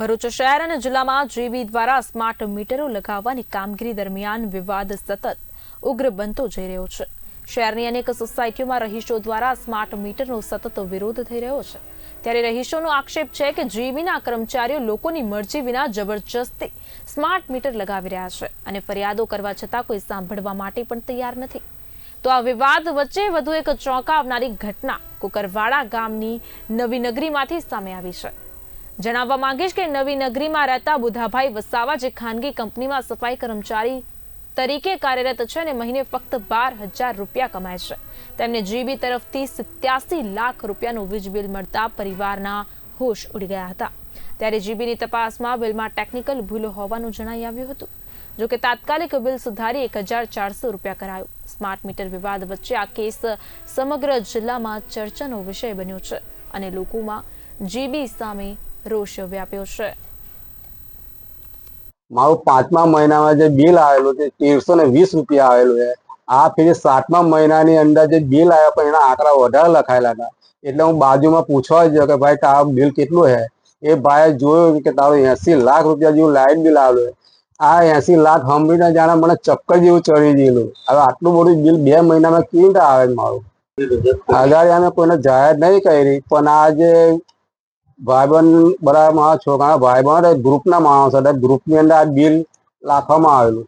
ભરૂચ શહેર અને જિલ્લામાં જીબી દ્વારા સ્માર્ટ મીટરો લગાવવાની કામગીરી દરમિયાન વિવાદ સતત ઉગ્ર બનતો જઈ રહ્યો છે. શહેરની અનેક સોસાયટીઓમાં રહીશો દ્વારા સ્માર્ટ મીટરનો સતત વિરોધ થઈ રહ્યો છે. ત્યારે રહીશોનો આક્ષેપ છે કે જીબીના કર્મચારીઓ લોકોની મરજી વિના જબરજસ્તી સ્માર્ટ મીટર લગાવી રહ્યા છે અને ફરિયાદો કરવા છતાં કોઈ સાંભળવા માટે પણ તૈયાર નથી. તો આ વિવાદ વચ્ચે વધુ એક ચોંકાવનારી ઘટના કુકરવાડા ગામની નવી નગરીમાંથી સામે આવી છે. જણાવવા માંગીશ કે નવી નગરીમાં રહેતા બુધાભાઈ વસાવા જે ખાનગી કંપનીમાં સફાઈ કર્મચારી તરીકે કાર્યરત છે અને મહિને ફક્ત બાર હજાર રૂપિયા કમાય છે. તેમને જીબી તરફથી સિત્યાસી લાખ રૂપિયાનું વીજ બિલ મળતા પરિવારના હોશ ઉડી ગયા હતા. ત્યારે જીબીની તપાસમાં બિલમાં ટેકનિકલ ભૂલો હોવાનું જણાઈ આવ્યું હતું. જોકે તાત્કાલિક બિલ સુધારી એક હજાર ચારસો રૂપિયા કરાયું. સ્માર્ટ મીટર વિવાદ વચ્ચે આ કેસ સમગ્ર જિલ્લામાં ચર્ચાનો વિષય બન્યો છે અને લોકોમાં જીબી સામે રોષ વ્યાપ્યો છે. મારું પાંચમા મહિનામાં જે બિલ આવેલું છે તેરસો ને વીસ રૂપિયા આવેલું છે, આ ફેર સાતમા મહિનાની અંદર જે બિલ આવ્યા પણ એના આંકડા વધારે લખાયેલા હતા. એટલે હું બાજુમાં પૂછવા ગયો કે ભાઈ તારું બિલ કેટલું છે? એ ભાઈએ જોયું કે તારું એસી લાખ રૂપિયા જેવું લાઇટ બિલ આવેલું આ એસી લાખ સાંભળીને જાણે મને ચક્કર જેવું ચડી ગયેલું. હવે આટલું બધું બિલ બે મહિનામાં કેવી રીતે આવે મારું? અગાડી અમે કોઈને જાહેર નહીં કરી, પણ આ જે ભાઈબંધ બધા મારા છોકરાના ભાઈબંધ ગ્રુપના માણસ હતા. ગ્રુપની અંદર આ બિલ રાખવામાં આવેલું.